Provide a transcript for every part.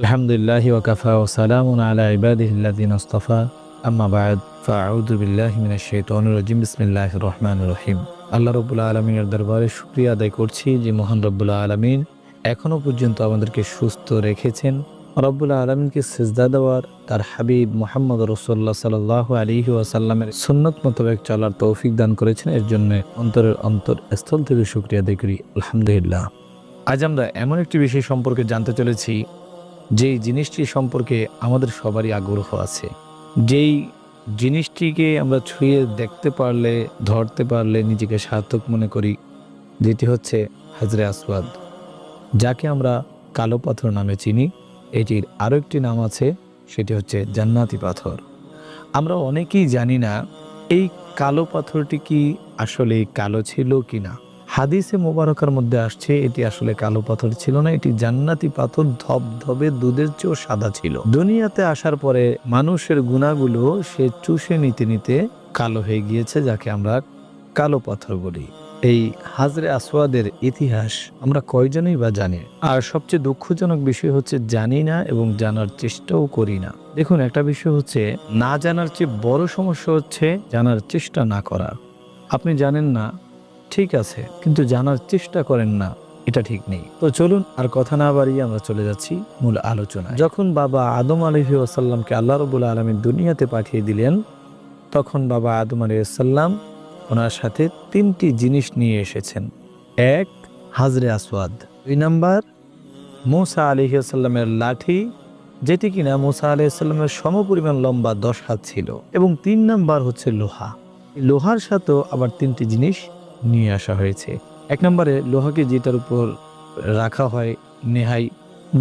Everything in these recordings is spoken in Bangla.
আলহামদুলিল্লাহি ওয়াকাফা ও সালামুন আলা ইবাদিহিল্লাদিন আস্তফা। আম্মা বাদ ফাউযু বিল্লাহি মিনাশ শাইতানির রাজিম। বিসমিল্লাহির রহমানির রহিম। আল্লাহ রাব্বুল আলামিনের দরবারে শুকরিয়া আদায় করছি যে মহান রব্বুল আলামিন এখনও পর্যন্ত আমাদেরকে সুস্থ রেখেছেন। রব্বুল আলমিনকে সেজদা দেওয়ার তার হাবিব মোহাম্মদ রসোল্লা সাল্লাহ আলিহি ওয়াসাল্লামের সুন্নত মোতাবেক চলার তৌফিক দান করেছেন। এর জন্য অন্তরের অন্তর স্থল থেকে শুক্রিয়া আদায় করি। আলহামদুলিল্লাহ। আজ আমরা এমন একটি বিষয় সম্পর্কে জানতে চলেছি যেই জিনিসটি সম্পর্কে আমাদের সবারই আগ্রহ আছে, যেই জিনিসটিকে আমরা ছুঁয়ে দেখতে পারলে, ধরতে পারলে নিজেকে সার্থক মনে করি, যেটি হচ্ছে হাজরে আসওয়াদ, যাকে আমরা কালো পাথর নামে চিনি। এটির আরও একটি নাম আছে, সেটি হচ্ছে জান্নাতি পাথর। আমরা অনেকেই জানি না, এই কালো পাথরটি কি আসলে কালো ছিল কি না হাদিসে মোবারকার মধ্যে আসছে, এটি আসলে কালো পাথর ছিল না, এটি জান্নাতি পাথর, ধবধবে দুধের চেয়েও সাদা ছিল। দুনিয়াতে আসার পরে মানুষের গুণাগুলো সে চুষে নিতে নিতে কালো হয়ে গিয়েছে, যাকে আমরা কালো পাথর বলি। এই হাজরে আসওয়াদের ইতিহাস আমরা কয়জনই বা জানি? আর সবচেয়ে দুঃখজনক বিষয় হচ্ছে, জানি না এবং জানার চেষ্টাও করি না। দেখুন, একটা বিষয় হচ্ছে, না জানার চেয়ে বড় সমস্যা হচ্ছে, জানার চেষ্টা না করা আপনি জানেন না ঠিক আছে, কিন্তু জানার চেষ্টা করেন না, এটা ঠিক নেই। তো চলুন আর কথা না বাড়িয়ে আমরা চলে যাচ্ছি মূল আলোচনা যখন বাবা আদম আলহি আসাল্লামকে আল্লাহ রবুল্লা আলমী দুনিয়াতে পাঠিয়ে দিলেন, তখন বাবা আদম আলী আসাল্লাম ওনার সাথে তিনটি জিনিস নিয়ে এসেছেন। এক, হাজরে আসওয়াদ। দুই নাম্বার, মুসা আলিহাসাল্লামের লাঠি, যেটি কিনা মুসা আলিহাসাল্লামের সমপরিমাণ লম্বা দশ হাত ছিল। এবং তিন নাম্বার হচ্ছে লোহা। লোহার সাথেও আবার তিনটি জিনিস নিয়ে আসা হয়েছে। এক নম্বরে লোহাকে যেটার উপর রাখা হয় নেহাই,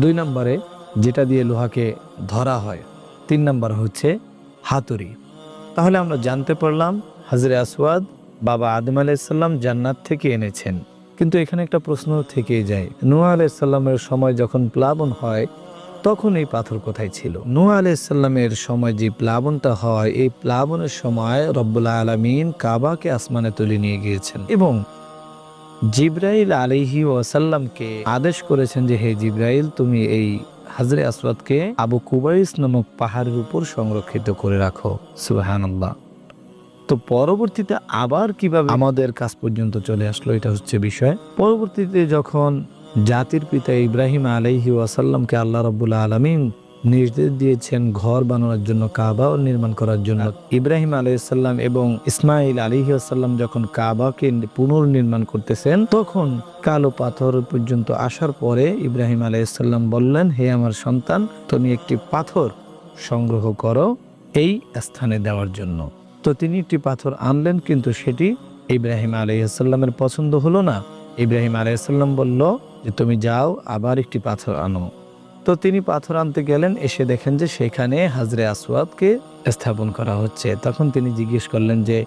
দুই নম্বরে যেটা দিয়ে লোহাকে ধরা হয়, তিন নম্বর হচ্ছে হাতুড়ি। তাহলে আমরা জানতে পারলাম হাজরে আসওয়াদ বাবা আদম আলাইসাল্লাম জান্নাত থেকে এনেছেন। কিন্তু এখানে একটা প্রশ্ন থেকেই যায়। নুয়া আলাইসাল্লামের সময় যখন প্লাবন হয় তখন এই পাথর কোথায় ছিল? নুয়া আলাইসাল্লামের সময় যে প্লাবনটা হয়, এই প্লাবনের সময় রব্বুল্লা আলমিন কাবাকে আসমানে তুলে নিয়ে গিয়েছেন এবং জিব্রাইল আলিহি ওয়াসাল্লামকে আদেশ করেছেন যে, হে জিব্রাইল, তুমি এই হাজরে আসওয়াদকে আবু কুবাইস নামক পাহাড়ের উপর সংরক্ষিত করে রাখো। সুবাহান্লাহ তো পরবর্তীতে আবার কীভাবে আমাদের কাজ পর্যন্ত চলে আসলো? এটা হচ্ছে বিষয়। পরবর্তীতে যখন জাতির পিতা ইব্রাহিম আলাইহি ওয়াসাল্লামকে আল্লাহ রব্বুল্লা আলমিন নির্দেশ দিয়েছেন ঘর বানানোর জন্য, কাবা নির্মাণ করার জন্য। ইব্রাহিম আলাইসাল্লাম এবং ইসমাইল আলিহি আসাল্লাম যখন কাবাকে পুনর্নির্মাণ করতেছেন, তখন কালো পাথর পর্যন্ত আসার পরে ইব্রাহিম আলাইসাল্লাম বললেন, হে আমার সন্তান, তুমি একটি পাথর সংগ্রহ করো এই স্থানে দেওয়ার জন্য। তো তিনি একটি পাথর আনলেন, কিন্তু সেটি ইব্রাহিম আলাইসাল্লামের পছন্দ হলো না। ইব্রাহিম আলাইসাল্লাম বলল যে তুমি যাও, আবার একটি পাথর আনো। তো তিনি পাথর আনতে গেলেন, এসে দেখেন যে সেখানে হাজরে আসওয়াদকে স্থাপন করা হচ্ছে। তখন তিনি জিজ্ঞেস করলেন যে,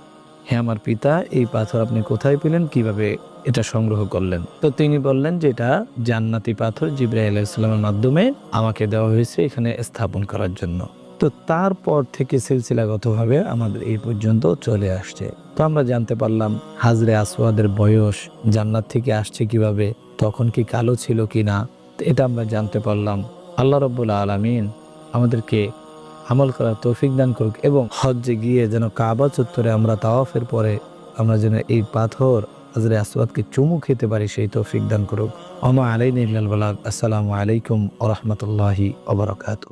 হে আমার পিতা, এই পাথর আপনি কোথায় পেলেন? কীভাবে এটা সংগ্রহ করলেন? তো তিনি বললেন যে, এটা জান্নাতি পাথর জিব্রাহ আলাইসাল্লামের মাধ্যমে আমাকে দেওয়া হয়েছে এখানে স্থাপন করার জন্য। তো তারপর থেকে সিলসিলাগতভাবে আমাদের এই পর্যন্ত চলে আসছে। তো আমরা জানতে পারলাম, হাজরে আসওয়াদের বয়স জান্নাত থেকে আসছে কীভাবে, তখন কি কালো ছিল কি না এটা আমরা জানতে পারলাম। আল্লাহ রব্বুল আলমিন আমাদেরকে আমল করার তৌফিক দান করুক এবং হজ্জে গিয়ে যেন কাবা চত্বরে আমরা তাওয়াফের পরে আমরা যেন এই পাথর হাজরে আসওয়াদকে চুমু খেতে পারি, সেই তৌফিক দান করুক। আমা আলাইন আসসালামু আলাইকুম আ রহমতুল্লাহি ওবরাকাতু